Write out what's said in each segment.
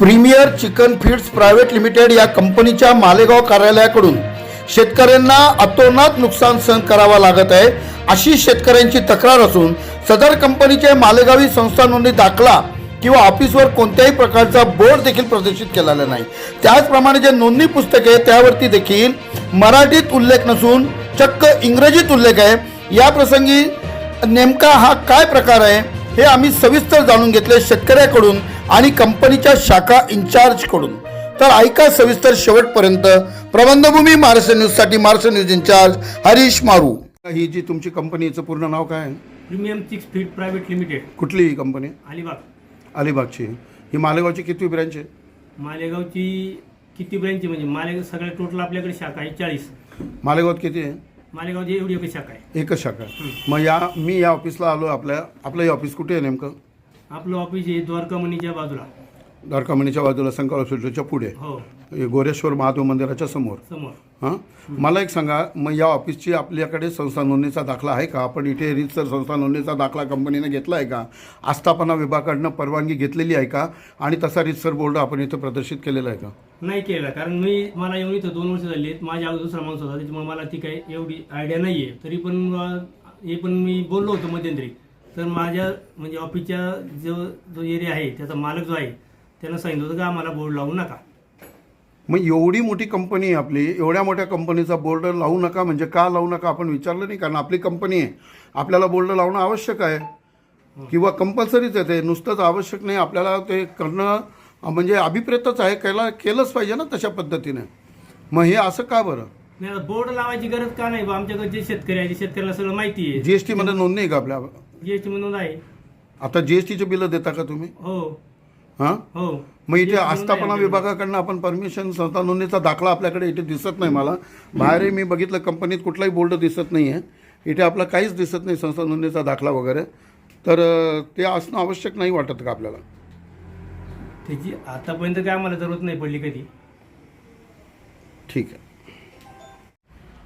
Premier chicken feeds private limited या कंपनीच्या मालेगाव कार्यालयाकडून शेतकऱ्यांना अतोनात नुकसान सहन करावा लागत आहे अशी शेतकऱ्यांची तक्रार असून सदर कंपनीचे मालेगावी संस्था नोंदणी दाखला किंवा ऑफिसवर कोणत्याही प्रकारचा बोर्ड देखील प्रदर्शित केलेला नाही. त्याचप्रमाणे जे नोंदणी पुस्तक आहे त्यावरती देखील मराठीत उल्लेख नसून चक्क इंग्रजीत उल्लेख आहे. या प्रसंगी नेमका हा काय प्रकार आहे? हे आम्ही सविस्तर जाणून घेतले शेतकऱ्याकडून आणि कंपनीच्या शाखा इंचार्जकडून तर ऐका सविस्तर शेवटपर्यंत. प्रबंधभूमी महाराष्ट्र न्यूजसाठी महाराष्ट्र न्यूज इंचार्ज हरीश मारू. ही जी तुमची कंपनीचं पूर्ण नाव काय आहे? Premium six feet private limited. कुठली ही कंपनी? अलिबाग. अलिबागची. ही मालेगावची कितवी ब्रँच आहे? मालेगावची किती ब्रँच म्हणजे मालेगाव सगळ्या टोटल आपल्याकडे शाखा आहे चाळीस. मालेगावात किती आहे? मालेगावची एवढी एक शाखा आहे. एकच शाखा मग या मी या ऑफिसला आलो आपल्या आपलं हे ऑफिस कुठे आहे नेमकं? आपलं ऑफिस आहे द्वारका मनीच्या बाजूला. द्वारकामणीच्या बाजूला संकल हॉस्पिटलच्या पुढे. हो. हे गोरेश्वर महादेव मंदिराच्या समोर. समोर. हां? मला एक सांगा मग या ऑफिसची आपल्याकडे संस्था नोंदणीचा दाखला आहे का? आपण इथे रीतसर संस्था नोंदणीचा दाखला कंपनीने घेतला आहे का? आस्थापना विभागाकडनं परवानगी घेतलेली आहे का? आणि तसा रीतसर बोर्ड आपण इथं प्रदर्शित केलेला आहे का? नाही केलेला कारण मी मला येऊन इथं दोन वर्ष झाली आहेत. माझ्या अगोदर दुसरा माणूस होता. त्याच्यामुळे मला ती काही एवढी आयडिया नाही आहे तरी पण हे पण मी बोललो होतो मध्यंतरी. तर माझ्या म्हणजे ऑफिसच्या जो जो एरिया आहे त्याचा मालक जो आहे त्यानं सांगितलं होतं की आम्हाला बोर्ड लावू नका. मग एवढी मोठी कंपनी आहे आपली. एवढ्या मोठ्या कंपनीचा बोर्ड लावू नका. म्हणजे का लावू नका? आपण विचारलं नाही. कारण आपली कंपनी आहे. आपल्याला बोर्ड लावणं आवश्यक आहे. किंवा कंपल्सरीच आहे ते. नुसतंच आवश्यक नाही. आपल्याला ते करणं म्हणजे अभिप्रेतच आहे केला केलंच पाहिजे ना तशा पद्धतीने. मग हे असं का बरं? नाही आता बोर्ड लावायची गरज का नाही बा? आमच्याकडे जे शेतकरी आहे ते शेतकऱ्याला सगळं माहिती आहे. जी एस टीमध्ये नोंदणी आहे का आपल्या? जीएसटी म्हणून आहे. आता जी एस टीचे बिलं देता का तुम्ही? हो. हां? हो. मग इथे GST म्हणून आस्थापना आहे. विभागाकडनं आपण परमिशन संस्था नोंदणीचा दाखला आपल्याकडे इथे दिसत नाही मला. बाहेरही मी बघितलं कंपनीत कुठलाही बोर्ड दिसत नाही आहे इथे आपला काहीच दिसत नाही संस्था नोंदणीचा दाखला वगैरे. तर अं, ते असणं आवश्यक नाही वाटत का आपल्याला? त्याची आतापर्यंत काय आम्हाला जरूरत नाही पडली कधी. ठीक आहे.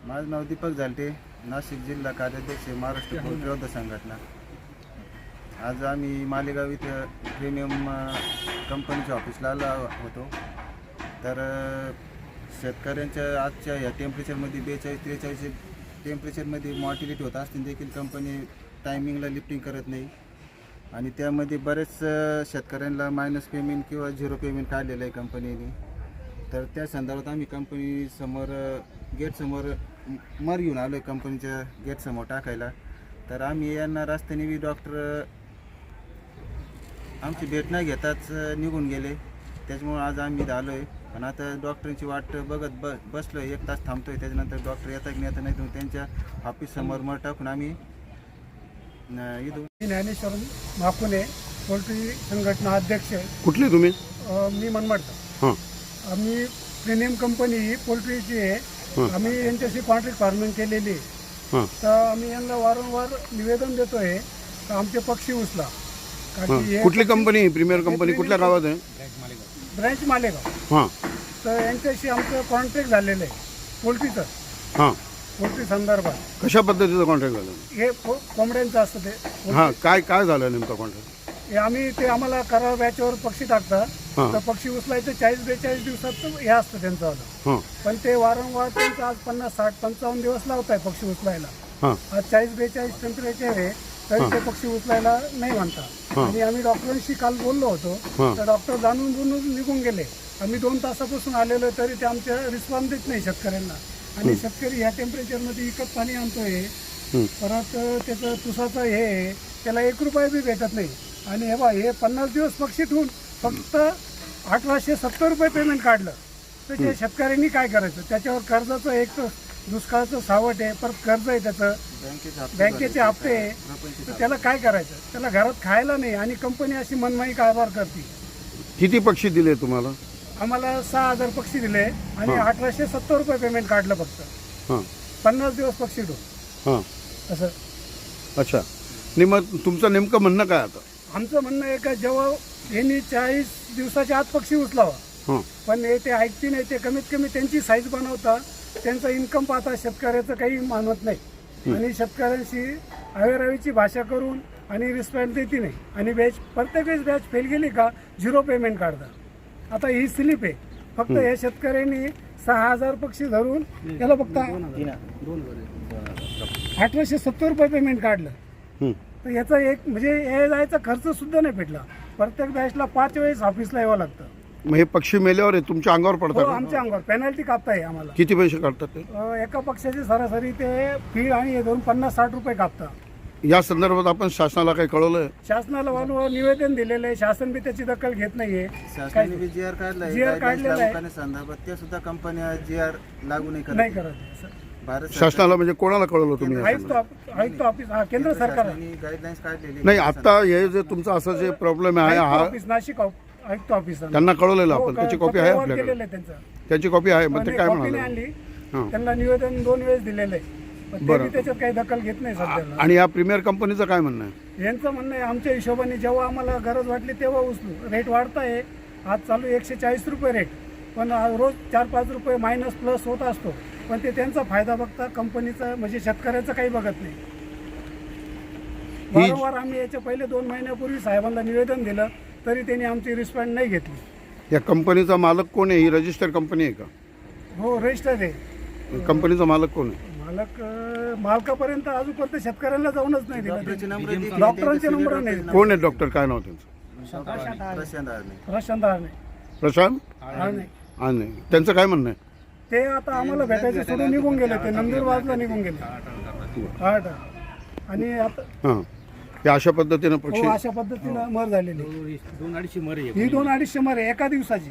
माझं नाव दीपक झालटे नाशिक जिल्हा कार्याध्यक्ष महाराष्ट्र विरोध संघटना. आज आम्ही मालेगाव इथं प्रीमियम अ, कंपनीच्या ऑफिसला आलो होतो. तर अ, शेतकऱ्यांच्या आजच्या या टेम्परेचरमध्ये बेचाळीस त्रेचाळीस टेम्परेचरमध्ये मॉर्टिलिटी होत असतील देखील कंपनी टायमिंगला लिफ्टिंग करत नाही. आणि त्यामध्ये बरेच शेतकऱ्यांना मायनस पेमेंट किंवा झिरो पेमेंट काढलेलं आहे कंपनीने तर त्या संदर्भात आम्ही कंपनीसमोर गेटसमोर मर घेऊन आलो आहे कंपनीच्या गेटसमोर टाकायला. तर आम्ही यांना रस्त्याने बी डॉक्टर आमची भेट नाही घेताच निघून गेले. त्याच्यामुळं आज आम्ही आलो आहे पण आता डॉक्टरांची वाट बघत ब बसलो आहे एक तास थांबतो आहे त्याच्यानंतर डॉक्टर येतात की नाही येतात नाही त्यांच्या ऑफिससमोर मर टाकून आम्ही इथून मी ज्ञानेश्वर माकुने पोल्ट्री संघटना अध्यक्ष आहे. कुठली तुम्ही? अ, मी मनमाडचा हां. आम्ही प्रीमियम कंपनी ही पोल्ट्रीची आहे. आम्ही यांच्याशी कॉन्ट्रॅक्ट फार्मिंग केलेली आहे. हां. तर आम्ही यांना वारंवार निवेदन देतो आहे का आमचे पक्षी उचला. कारण हां. की हे कुठली कंपनी प्रीमियर कंपनी कुठल्या गावात आहे? ब्रँच मालेगाव. हां. तर यांच्याशी आमचं कॉन्ट्रॅक्ट झालेलं आहे. पोल्ट्रीचं. हां. पोल्ट्री संदर्भात कशा पद्धतीचं कॉन्ट्रॅक्ट झालं? हे को- कोंबड्यांचं असतं ते. हां काय काय झालं नेमकं कॉन्ट्रॅक्ट हे आम्ही ते आम्हाला करा बॅचवर पक्षी टाकतात. हां. तर पक्षी उचलायचं चाळीस बेचाळीस दिवसात हे असतं त्यांचं आलं. हां. पण ते वारंवार त्यांचं आज पन्नास साठ पंचावन्न दिवस लावत आहे पक्षी उचलायला. हां. आज चाळीस बेचाळीस टेम्परेचर आहे तरी ते पक्षी उचलायला नाही म्हणतात. आणि आम्ही डॉक्टरांशी काल बोललो होतो. तर डॉक्टर जाणून जुनून निघून गेले. आम्ही दोन तासापासून आलेलो आहे, तरी ते आमच्या रिस्पॉन्स देत नाही शेतकऱ्यांना. आणि शेतकरी ह्या टेम्परेचरमध्ये विकत पाणी आणतोय हं. परत त्याचं तुसाचं हे आहे, त्याला एक रुपया बी भेटत नाही. आणि हे बा हे पन्नास दिवस पक्षी ठेवून फक्त अठराशे सत्तर रुपये पेमेंट काढलं. तर त्या शेतकऱ्यांनी काय करायचं? त्याच्यावर कर्जाचं एक तर दुष्काळाचं सावट आहे परत कर्ज आहे त्याचं. बँकेचे हप्ते बँकेचे हप्ते. आहे तर त्याला काय करायचं? त्याला घरात खायला नाही आणि कंपनी अशी मनमाई कारभार करते? किती पक्षी दिले तुम्हाला? आम्हाला सहा हजार पक्षी दिले आणि अठराशे सत्तर रुपये पेमेंट काढलं फक्त. हां. पन्नास दिवस पक्षी ठेवून हां. असं. अच्छा. नाही मग तुमचं नेमकं म्हणणं काय आता? आमचं म्हणणं आहे का जेव्हा यांनी चाळीस दिवसाच्या आत पक्षी उचलावा. हां. पण हे ते ऐकते नाही ते कमीत कमी त्यांची साईज बनवता त्यांचं इन्कम पाहता शेतकऱ्याचं काही मानत नाही. आणि शेतकऱ्यांशी अवेरावीची भाषा करून आणि रिस्पॉन्स देते नाही. आणि बॅच प्रत्येक वेळेस बॅच फेल गेली का झिरो पेमेंट काढतात आता ही स्लिप आहे. फक्त या शेतकऱ्यांनी सहा हजार पक्षी धरून त्याला फक्त अठराशे सत्तर रुपये पेमेंट काढलं. हं. तर याचा एक म्हणजे हे जायचा खर्च सुद्धा नाही भेटला. प्रत्येक बॅचला पाच वेळेस ऑफिसला यावं लागतं. मग हे पक्षी मेल्यावर आहे तुमच्या अंगावर हो पडतात का? आमच्या अंगावर. पेनल्टी कापताय आम्हाला. किती पैसे काढतात ते? अं, एका पक्षाची सरासरी ते फीड आणि हे दोन पन्नास साठ रुपये कापतात. या संदर्भात आपण शासनाला काही कळवलंय? शासनाला वारंवार निवेदन दिलेलं आहे. शासन बी त्याची दखल घेत नाहीये. शासनाने बी जी आर काढलाय. GR guidelines काढलेला लागू आहे. करण्या संदर्भात त्या सुद्धा कंपन्या जी आर लागू नाही नाही करत करत आहे. भारत शासनाला म्हणजे कोणाला कळवलं तुम्ही या आयुक्त ऑफ- आयुक्त ऑफिस हा केंद्र सरकार गाईडलाईन्स काढलेली नाही आता हे जे तुमचं असं जे प्रॉब्लेम आहे आयुक्त हा ऑफिस नाशिक ऑफ- आयुक्त ऑफिस त्यांना कळवलेलं आपण. त्याची कॉपी आहे आपल्याकडे. केलेलं आहे त्यांचं. त्याची कॉपी आहे मग ते काय कॉपी नाही म्हणाले आणली. हां. त्यांना निवेदन दोन वेळेस दिलेलं आहे. पण बरं. बी त्याच्यात काही दखल घेत नाही सध्याला. आणि या प्रीमियर कंपनीचं काय म्हणणं आहे? यांचं म्हणणं आहे आमच्या हिशोबाने जेव्हा आम्हाला गरज वाटली तेव्हा उचलू. रेट वाढताय. आज चालू एकशे चाळीस रुपये रेट पण आज रोज चार पाच रुपये मायनस प्लस होत असतो. पण ते त्यांचा फायदा बघता कंपनीचा म्हणजे शेतकऱ्याचं काही बघत नाही. वारंवार आम्ही याच्या पहिले दोन महिन्यापूर्वी साहेबांना निवेदन दिलं तरी त्यांनी आमची रिस्पॉन्ड नाही घेतली. या कंपनीचा मालक कोण आहे? ही रजिस्टर्ड कंपनी आहे का? हो रजिस्टर आहे. कंपनीचा मालक कोण आहे? मालक मालकापर्यंत अजूनपर्यंत शेतकऱ्यांना जाऊनच नाही डॉक्टरचे दिलं डॉक्टरांचे नंबर नाही. कोण आहे डॉक्टर? काय नाव त्यांचं? प्रशांत आरणे. प्रशांत. आणि त्यांचं काय म्हणणं आहे? ते आता आम्हाला भेटायचे सोडून निघून गेले. ते नंदुरबारला निघून गेले. आठ आणि आता अशा पद्धतीनं पक्षी हो अशा पद्धतीनं मर झालेली. दोन अडीचशे मरे ही दोन अडीचशे मर आहे एका दिवसाची.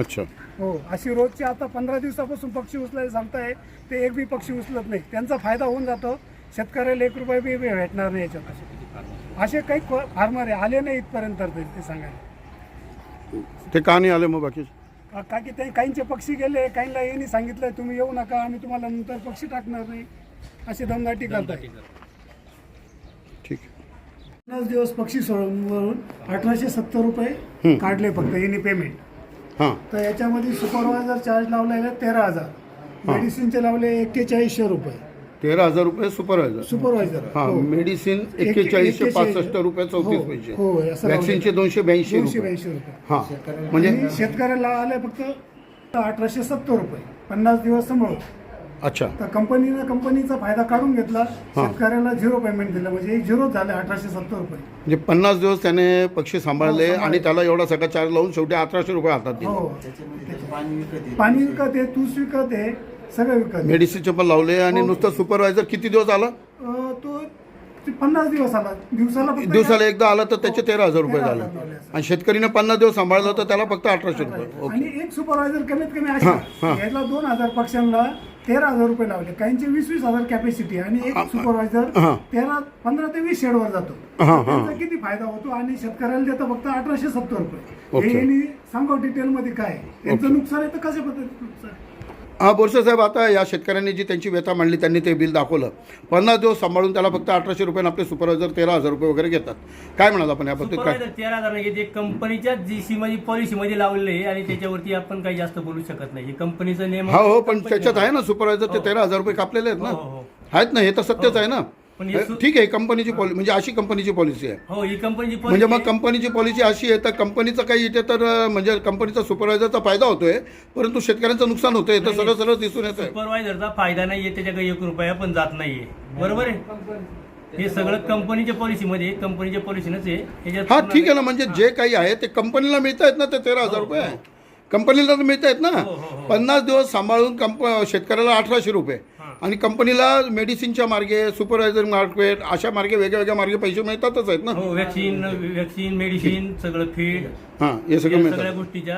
अच्छा. हो अशी रोजची आता पंधरा दिवसापासून पक्षी उचलायला सांगताय ते एक बी पक्षी उचलत नाही. त्यांचा फायदा होऊन जातो. शेतकऱ्याला एक रुपये बी भेटणार नाही याच्यात. असे काही फार्मर आहे. आले नाही इथपर्यंत तरी ते सांगायला. ते का नाही आले मग बाकी? का का की ते काहींचे पक्षी गेले काहींना यांनी सांगितलंय तुम्ही येऊ नका आम्ही तुम्हाला नंतर पक्षी टाकणार नाही. अशी दमदाटी करताय. ठीक. आहे पन्नास दिवस पक्षी सोडून अठराशे सत्तर रुपये काढले फक्त यांनी पेमेंट तर याच्यामध्ये सुपरवायझर चार्ज लावलेले तेरा हजार. मेडिसिनचे लावले एक्केचाळीसशे रुपये. तेरा हजार रुपये सुपरवायझर सुपरवायझर हां मेडिसिन एक्केचाळीसशे पासष्ट रुपये चौतीस हो, पैसे. हो, असं वॅक्सिनचे दोनशे ब्याऐंशी दोनशे ब्याऐंशी रुपये. हां. म्हणजे शेतकऱ्याला आले फक्त अठराशे सत्तर रुपये. पन्नास दिवस सांभाळून अच्छा. तर कंपनीनं कंपनीचा फायदा काढून घेतला. शेतकऱ्याला झिरो पेमेंट दिलं. म्हणजे एक झिरो झाले अठराशे सत्तर रुपये. म्हणजे पन्नास दिवस त्याने पक्षी सांभाळले आणि त्याला एवढा सगळा चार्ज लावून शेवटी अठराशे रुपये हातात दिले. हो. त्याच्यामध्ये त्याचे पाणी विकत आहे. पाणी विकत आहे तूस विकत आहे सगळं विकत आहे. मेडिसिनचे पण लावले आणि हो. नुसतं सुपरवायझर किती दिवस आला? अं, तो ते पन्नास दिवस आला दिवसाला फक्त दिवसाला एकदा आला तर त्याचे तेरा हजार रुपये झाले. आणि शेतकरीने पन्नास दिवस सांभाळलं तर त्याला फक्त अठराशे रुपये ओके आणि एक सुपरवायझर कमीत कमी हा, हा. याला दोन हजार पक्षांना तेरा हजार रुपये लावले काहींचे वीस वीस हजार कॅपॅसिटी आणि एक सुपरवायझर हा. तेरा पंधरा ते वीस शेडवर जातो हा, हा. त्यांचा किती फायदा होतो आणि शेतकऱ्याला देतं फक्त अठराशे सत्तर रुपये. हे यांनी सांगा डिटेल मध्ये काय आहे. यांचं नुकसान आहे तर कशा पद्धतीचं नुकसान आहे? हा बोरसे साहेब आता या शेतकऱ्यांनी जी त्यांची व्यथा मांडली त्यांनी ते बिल दाखवलं. पन्नास दिवस सांभाळून त्याला फक्त अठराशे रुपये आणि आपले सुपरवायझर तेरा हजार रुपये वगैरे घेतात. काय म्हणाल आपण याबद्दल काय? तेरा हजार नाही ते कंपनीच्या जी सी मध्ये पॉलिसी मध्ये लावलेलं आहे आणि त्याच्यावरती आपण काही जास्त बोलू शकत नाही. कंपनीचा नियम हा हो पण त्याच्यात आहे ना सुपरवायझर ते तेरा हजार रुपये कापलेले आहेत ना? हो, हो. आहेत ना हे तर सत्यच आहे ना? पण हे सु- ठीक आहे कंपनीची पॉलिसी म्हणजे अशी कंपनीची पॉलिसी आहे. हो ही कंपनीची म्हणजे मग कंपनीची पॉलिसी अशी आहे तर कंपनीचं काही इथे तर अं, म्हणजे कंपनीचा सुपरवायझरचा फायदा होतोय परंतु शेतकऱ्यांचं नुकसान होतंय तर सगळं सरळ दिसून येत आहे सुपरवायझरचा फायदा नाहीये त्याच्याकडे एक रुपया पण जात नाहीये. बरोबर आहे? हे सगळं कंपनीच्या पॉलिसीमध्ये कंपनीच्या पॉलिसीनच आहे. हा ठीक आहे ना म्हणजे जे काही आहे ते कंपनीला मिळत आहेत ना ते तेरा हजार रुपये आहे. कंपनीला तर मिळत आहेत ना. हो, हो. पन्नास दिवस सांभाळून कंप शेतकऱ्याला अठराशे रुपये. आणि कंपनीला मेडिसिनच्या मार्गे सुपरवायझर मार्केट अशा मार्गे वेगळ्या वेगळ्या मार्गे पैसे मिळतातच आहेत ना? हो वॅक्सिन वॅक्सिन मेडिसिन सगळं फीड हां हे सगळं सगळ्या गोष्टीच्या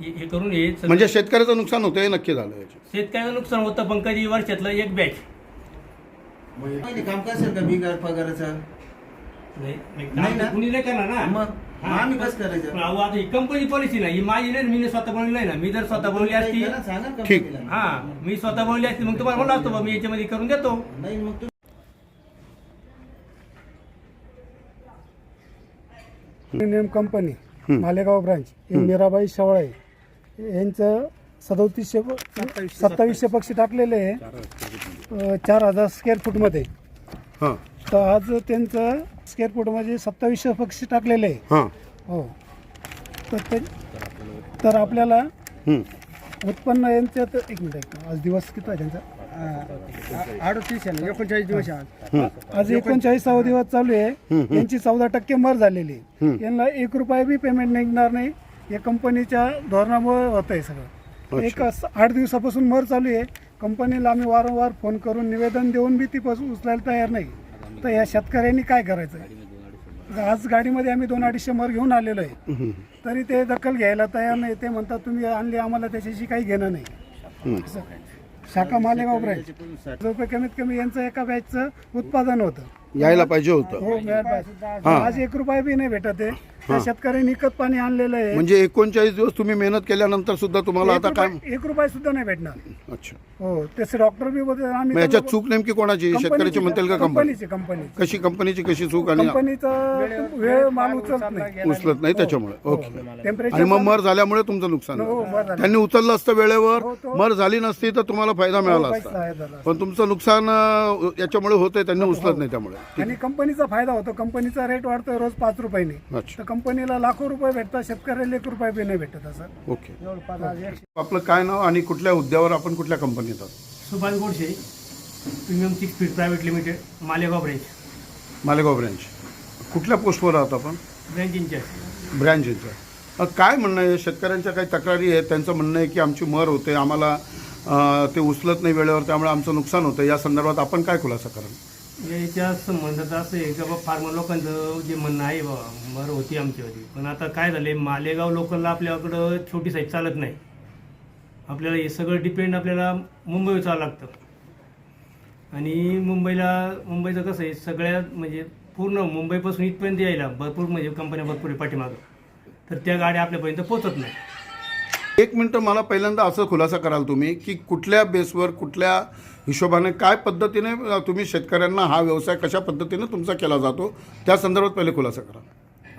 हे हे करून हे सगळं- म्हणजे शेतकऱ्याचं नुकसान होतं हे नक्की झालं याच्यात. शेतकऱ्याचं नुकसान होतं पण कधी वर्षातलं एक बॅच पहिले काम का? बिगार पगाराचं नाही ना. कुणी नाही करणार ना. मग? मग आम्ही कसं करायचं? पण अहो, आता ही कंपनी पॉलिसी नाही. ही माझी नाही मी स्वतः बनवली नाही ना. मी जर स्वतः बनवली असती करा, सांगा ना ठीक. हा मी स्वतः बनवली असती मग तुम्हाला म्हणलं असतो बा, मी याच्यामध्ये करून देतो. नाही मग तुम्ही प्रीमियम कंपनी मालेगाव ब्रांच हे मीराबाई शवळे. यांचं सदोतीसशे सत्तावीसशे पक्षी टाकलेले आहे. अं, चार हजार स्क्वेअर फूटमध्ये हां. तर आज त्यांचं स्क्वेअर फूटमध्ये सत्तावीसशे पक्षी टाकलेले आहे. हां. हो. तर ते तर आपल्याला हं. उत्पन्न यांच्यात एक मिनिट एक आज दिवस किती आहे त्यांचा? अडतीस आहे एकोणचाळीस दिवस आज. आज एकोणचाळीसावा दिवस चालू आहे. यांची चौदा टक्के मर झालेली आहे. यांना एक रुपया बी पेमेंट निघणार नाही. या कंपनीच्या धोरणामुळे होत आहे सगळं. एक अस- आठ दिवसापासून मर चालू आहे. कंपनीला आम्ही वारंवार फोन करून निवेदन देऊन बी ती पासून उचलायला तयार नाही. तर या शेतकऱ्यांनी काय करायचं आज गाडीमध्ये आम्ही दोन अडीचशे मर घेऊन आलेलो आहे. तरी ते दखल घ्यायला तयार नाही. ते म्हणतात तुम्ही आणली आम्हाला त्याच्याशी काही घेणं नाही. शाखा मालेगाव ब्रँच रुपये कमीत कमी यांचं एका बॅचचं उत्पादन होतं. यायला पाहिजे होतं. हो. आज एक रुपया बी नाही भेटत आहे. त्या शेतकऱ्यांनी विकत पाणी आणलेलं आहे. म्हणजे एकोणचाळीस दिवस तुम्ही मेहनत केल्यानंतर सुद्धा तुम्हाला एक आता काय रुपया- एक रुपया सुद्धा नाही भेटणार. अच्छा. हो तसे डॉक्टर बी बोलतात मग आम्ही याच्यात चूक नेमकी कोणाची? शेतकऱ्याची म्हणतील का कंपनी? कंपनीची कंपनी कशी कंपनीची कशी चूक आणि कंपनीचा वेळ माल उचलत नाही. उचलत नाही त्याच्यामुळे. ओके. टेम्परेचर आणि मग मर झाल्यामुळे तुमचं नुकसान हो झालं. बरं झालं. त्यांनी उचललं असतं वेळेवर हो, तो- मर झाली नसती तर तुम्हाला फायदा मिळाला असता. झाला. पण तुमचं नुकसान अं, याच्यामुळे होतंय त्यांनी उचलत नाही त्यामुळे. आणि कंपनीचा फायदा होतो. कंपनीचा रेट वाढतोय रोज पाच रुपयाने. अच्छा. तर कंपनीला लाखो रुपये भेटतात शेतकऱ्याला एक रुपये बी नाही भेटत असं. ओके. आपलं काय नाव आणि कुठल्या हुद्द्यावर आपण कुठल्या कंपनीत आहोत? Subhash Godse premium six feet private limited Malegaon branch Malegaon branch कुठल्या पोस्टवर आहात आपण? ब्रँच इंचार्ज ब्रँच इथं काय म्हणणं आहे? शेतकऱ्यांच्या काही तक्रारी आहेत. त्यांचं म्हणणं आहे की आमची मर होते. आम्हाला अं, ते उचलत नाही वेळेवर त्यामुळे आमचं नुकसान होतं. या संदर्भात आपण काय खुलासा कराल? याच्या संबंधात असं आहे का बाबा फार्मर लोकांचं जे म्हणणं आहे बाबा बरं होती आमच्यावरती. पण आता काय झालं आहे मालेगाव लोकलला आपल्याकडं छोटी साईज चालत नाही. आपल्याला हे सगळं डिपेंड आपल्याला मुंबईवर चालावं लागतं. आणि मुंबईला मुंबईचं कसं आहे सगळ्यात म्हणजे पूर्ण मुंबईपासून इथपर्यंत यायला भरपूर म्हणजे कंपन्या भरपूर आहे पाठीमागं. तर त्या गाड्या आपल्यापर्यंत पोचत नाही. एक मिनटं मला पहिल्यांदा असं खुलासा कराल तुम्ही की कुठल्या बेसवर कुठल्या हिशोबाने काय पद्धतीने तुम्ही शेतकऱ्यांना हा व्यवसाय कशा पद्धतीने तुमचा केला जातो त्या संदर्भात पहिले खुलासा करा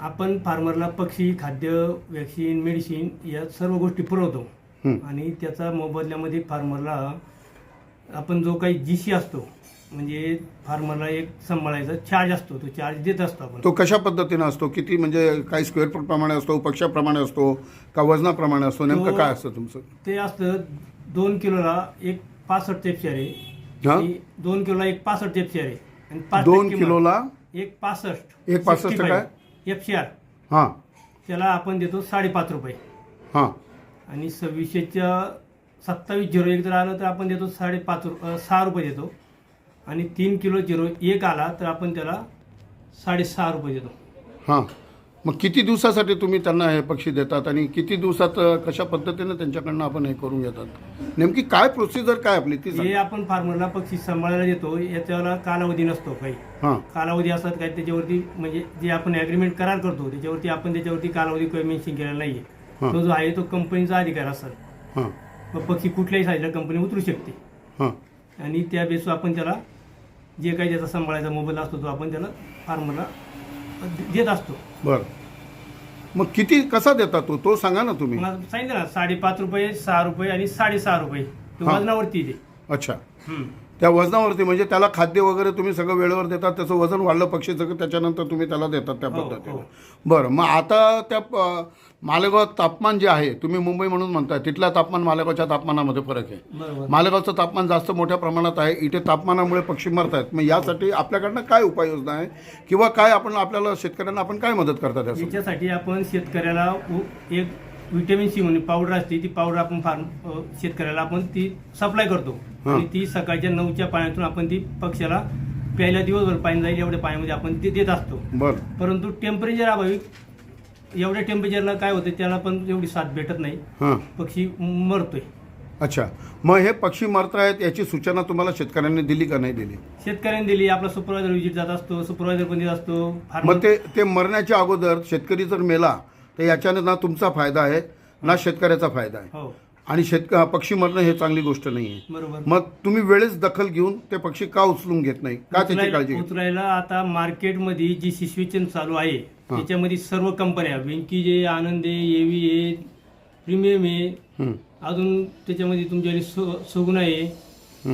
आपण फार्मरला पक्षी खाद्य वॅक्सिन मेडिसिन या सर्व गोष्टी पुरवतो. आणि त्याचा मोबदल्यामध्ये फार्मरला आपण जो काही जी सी असतो म्हणजे फार्मरला एक सांभाळायचा चार्ज असतो तो चार्ज देत असतो आपण. तो कशा पद्धतीने असतो? किती म्हणजे काही स्क्वेअर फूट प्रमाणे असतो पक्षाप्रमाणे असतो का वजनाप्रमाणे असतो? नेमकं काय असतं तुमचं? ते असतं दोन किलोला एक पासष्ट एफसीआर आहे. हा? आणि दोन किलोला एक पासष्ट एफसीआर आहे. आणि पाच दोन टक्के किलोला माल. एक पासष्ट एक 65 काय? एफसीआर हां. त्याला आपण देतो साडेपाच रुपये. हां. आणि सव्वीसशेच्या सत्तावीस झिरो एक जर आलं तर आपण देतो साडेपाच रु अं, सहा रुपये देतो. आणि तीन किलो झिरो एक आला तर आपण त्याला साडेसहा रुपये देतो. हां. मग किती दिवसासाठी तुम्ही त्यांना हे पक्षी देतात आणि किती दिवसात अं, कशा पद्धतीने त्यांच्याकडनं आपण हे करून घेतात? नेमकी काय प्रोसिजर काय आपली ती हे सांगा. आपण फार्मरला पक्षी सांभाळायला देतो. याच्याला कालावधी नसतो काही. हां. कालावधी असतात काय त्याच्यावरती म्हणजे जे आपण ॲग्रीमेंट करार करतो त्याच्यावरती आपण त्याच्यावरती कालावधी काही मेन्शन केलेला नाहीये. हां. तो जो आहे तो कंपनीचा अधिकार असतात. हां. मग पक्षी कुठल्याही साईजला कंपनी उतरू शकते. हां. आणि त्या बेसवर आपण त्याला जे काही त्याचा सांभाळायचा मोबाईल असतो तो आपण त्याला फार्मरला देत असतो. बरं. मग किती कसा देता तो? तो सांगा ना तुम्ही. मला सांगितलं ना साडेपाच रुपये सहा रुपये आणि साडेसहा रुपये. तो हा. वजनावरती ते अच्छा. हम्म. त्या वजनावरती म्हणजे त्याला खाद्य वगैरे तुम्ही सगळं वेळेवर देतात त्याचं वजन वाढलं पक्षीचं की त्याच्यानंतर तुम्ही त्याला देतात त्या हो, पद्धतीने. हो. बरं मग आता त्या मालेगावात तापमान जे आहे तुम्ही मुंबई म्हणून म्हणताय तिथल्या तापमान मालेगावच्या तापमानामध्ये फरक आहे. मालेगावचं तापमान जास्त मोठ्या प्रमाणात आहे इथे तापमानामुळे पक्षी मरत आहेत मग यासाठी आपल्याकडनं काय उपाययोजना आहे? किंवा काय आपण आपल्याला शेतकऱ्यांना आपण काय मदत करता त्यासाठी आपण शेतकऱ्याला एक विटॅमिन सी म्हणून पावडर असते ती पावडर आपण फार्म शेतकऱ्याला आपण ती सप्लाय करतो. आणि ती सकाळच्या नऊच्या पाण्यातून आपण ती पक्षाला प्यायला दिवसभर पाणी जाईल एवढ्या पाण्यामध्ये आपण ते देत असतो. परंतु टेम्परेचर अभावी एवढ्या टेम्परेचरला काय होतं त्याला पण एवढी साथ भेटत नाही. पक्षी मरतोय. अच्छा. मग हे पक्षी मरत आहेत याची सूचना तुम्हाला शेतकऱ्यांनी दिली का नाही दिली? शेतकऱ्यांनी दिली आपला सुपरवायझर विजिट जात असतो सुपरवायझर पण देत असतो मग ते ते मरण्याच्या अगोदर शेतकरी जर मेला तर याच्याने ना तुमचा फायदा आहे ना शेतकऱ्याचा फायदा आहे. हो. आणि शेतक पक्षी मरणं हे चांगली गोष्ट नाही आहे बरोबर. मग तुम्ही वेळेस दखल घेऊन ते पक्षी का उचलून घेत नाही? का त्याची काळजी घेत उचलायला आता मार्केटमध्ये जी सिच्युएशन चालू आहे त्याच्यामध्ये सर्व कंपन्या वेंकी जे आनंद आहे एव्ही आहे प्रीमियम आहे हं, अजून त्याच्यामध्ये तुमच्या सुगुणा आहे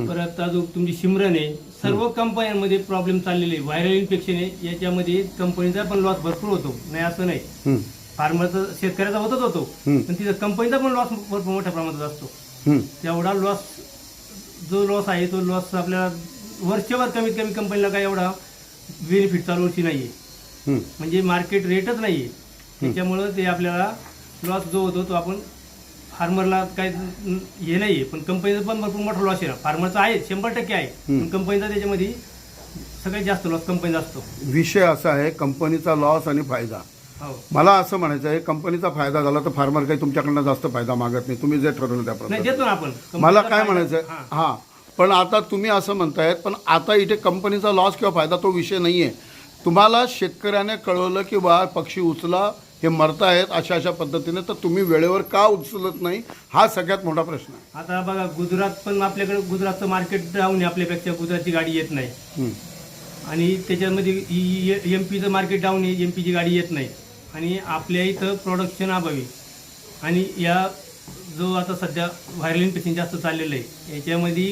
परत अजून तुमची सिमरन आहे. सर्व कंपन्यांमध्ये प्रॉब्लेम चाललेले व्हायरल इन्फेक्शन आहे. याच्यामध्ये कंपनीचा पण लॉस भरपूर होतो. नाही असं नाही. हं. फार्मरचा शेतकऱ्याचा होतच होतो. हम्म. पण तिथं कंपनीचा पण लॉस भरपूर मोठ्या प्रमाणात असतो. तेवढा लॉस जो लॉस आहे तो लॉस आपल्याला वर्षभर कमीत कमी कंपनीला काय एवढा बेनिफिट चालू वर्षी नाहीये. हं. म्हणजे मार्केट रेटच नाहीये. त्याच्यामुळं ते आपल्याला लॉस जो होतो तो आपण फार्मरला काय हे नाहीये. पण कंपनीचा पण भरपूर मोठा लॉस आहे. फार्मरचा आहे शंभर टक्के आहे. पण कंपनीचा त्याच्यामध्ये सगळ्यात जास्त लॉस कंपनीचा असतो. विषय असा आहे कंपनीचा लॉस आणि फायदा. मला असं म्हणायचं आहे कंपनीचा फायदा झाला तर फार्मर काही तुमच्याकडनं जास्त फायदा मागत नाही. तुम्ही जे ठरवलं नाही त्याप्रमाणे देतो ना आपण. मला काय म्हणायचं हां. आहे? हां. पण आता तुम्ही असं म्हणतायत पण आता इथे कंपनीचा लॉस किंवा फायदा तो विषय नाही आहे तुम्हाला शेतकऱ्याने कळवलं की बा पक्षी उचला हे मरतायत अशा अशा पद्धतीने तर तुम्ही वेळेवर का उचलत नाही? हा सगळ्यात मोठा प्रश्न आहे. आता बघा गुजरात पण आपल्याकडे गुजरातचं मार्केट डाऊन आहे आपल्यापेक्षा गुजरातची गाडी येत नाही. हं. आणि त्याच्यामध्ये एम पीचं मार्केट डाऊन आहे एम पीची गाडी येत नाही. आणि आपल्या इथं प्रोडक्शन अभावी. आणि या जो आता सध्या व्हायरलिन पेशन जास्त चाललेलं आहे याच्यामध्ये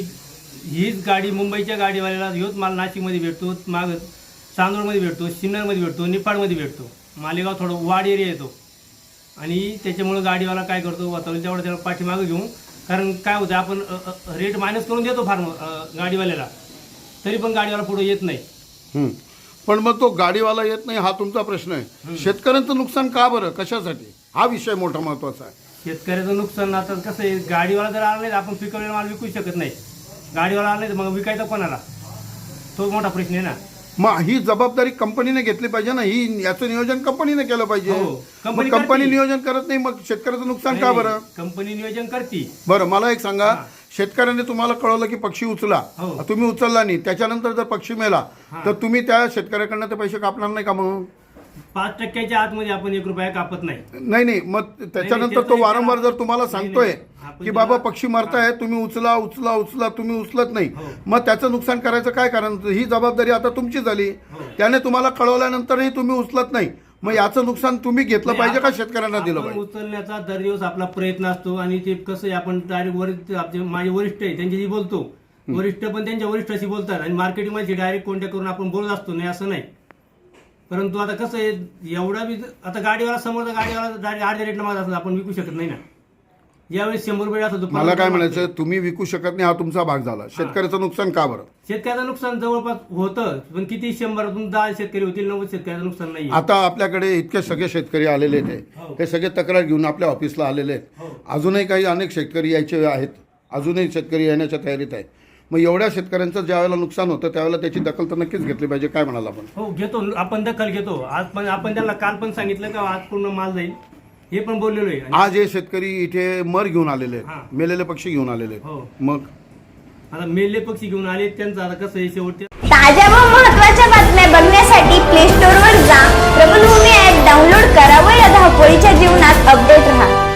हीच गाडी मुंबईच्या गाडीवाल्याला ह्योच माल नाशिकमध्ये भेटतो माग चांदोडमध्ये भेटतो सिन्नरमध्ये भेटतो निफाडमध्ये भेटतो. मालेगाव थोडं वाड एरिया येतो. आणि त्याच्यामुळं गाडीवाला काय करतो वातावरण तेवढं त्याला पाठीमागं घेऊन कारण काय होतं आपण रेट मायनस करून देतो फार्म गाडीवाल्याला. तरी पण गाडीवाला पुढे येत नाही. पण मग तो गाडीवाला येत नाही हा तुमचा प्रश्न आहे. शेतकऱ्यांचं नुकसान का बरं? कशासाठी? हा विषय मोठा महत्त्वाचा आहे. शेतकऱ्याचं नुकसान आता कसं आहे गाडीवाला जर आला नाही तर आपण पिकवलेला माल विकू शकत नाही. गाडीवाला आला नाही तर मग विकायचा कोणाला? तो मोठा प्रश्न आहे ना. मग ही जबाबदारी कंपनीने घेतली पाहिजे ना? ही याचं नियोजन कंपनीने केलं पाहिजे. हो, मग कंपनी कंपनी करते. नियोजन करत नाही मग शेतकऱ्याचं नुकसान का बरं? कंपनी नियोजन करते. बरं मला एक सांगा. शेतकऱ्याने तुम्हाला कळवलं की पक्षी उचला. हो. तुम्ही उचलला नाही. त्याच्यानंतर जर पक्षी मेला तर तुम्ही त्या शेतकऱ्याकडनं ते पैसे कापणार नाही का मग? पाच टक्क्याच्या आतमध्ये आपण एक रुपया कापत नाही. नाही नाही. मग त्याच्यानंतर त्याचं तो वारंवार जर तुम्हाला नाही, सांगतोय नाही. आपण की बाबा त्याला- पक्षी मरताय तुम्ही उचला उचला उचला तुम्ही उचलत नाही. हो. मग त्याचं नुकसान करायचं काय कारण? ही जबाबदारी आता तुमची झाली. हो. त्याने तुम्हाला कळवल्यानंतरही तुम्ही उचलत नाही. मग याचं नुकसान तुम्ही घेतलं पाहिजे का शेतकऱ्यांना दिलं आपण पाहिजे? उचलण्याचा दर दिवस आपला प्रयत्न असतो आणि ते कसं आहे आपण डायरेक्ट वरिष्ठ आपले माझे वरिष्ठ आहे त्यांच्याशी बोलतो. वरिष्ठ पण त्यांच्या वरिष्ठाशी बोलतात आणि मार्केटिंगमध्ये डायरेक्ट कॉन्टॅक्ट करून आपण बोलत असतो नाही असं नाही. परंतु आता कसं आहे एवढा बी आता गाडीवाला समोरचा गाडीवाला डायरेक्ट अर्ध्या रेटला मागत असतो आपण विकू शकत नाही ना. ज्यावेळेस शंभर रुपये असतो मला काय म्हणायचं तुम्ही विकू शकत नाही हा तुमचा भाग झाला. शेतकऱ्याचं नुकसान का बरं? शेतकऱ्याचं नुकसान जवळपास होतं पण किती शंभरातून दहा शेतकरी होतील नव्वद शेतकऱ्याचं नुकसान नाही आता आपल्याकडे इतके सगळे शेतकरी आलेले आहेत हो. हे. सगळे तक्रार घेऊन आपल्या ऑफिसला आलेले हो. आहेत अजूनही काही अनेक शेतकरी यायचे आहेत. अजूनही शेतकरी येण्याच्या तयारीत आहे. मग एवढ्या शेतकऱ्यांचं ज्या वेळेला नुकसान होतं त्यावेळेला त्याची दखल तर नक्कीच घेतली पाहिजे काय म्हणाल आपण? हो घेतो. आपण दखल घेतो. आज पण आपण त्यांना काल पण सांगितलं का आज पूर्ण माल जाईल. हे पण बोललेलो आहे. आणि- आज हे शेतकरी इथे मर घेऊन आलेले हां. आहेत मेलेले पक्षी घेऊन आलेले आहेत. हो. मग? आता मेले पक्षी घेऊन आले त्यांचं आता कसं आहे शेवटी ताज्या व महत्त्वाच्या बातम्या बघण्यासाठी प्ले स्टोअर वर जा. प्रबलभूमी ऍप डाउनलोड करा व या धावपळीच्या जीवनात अपडेट राहा.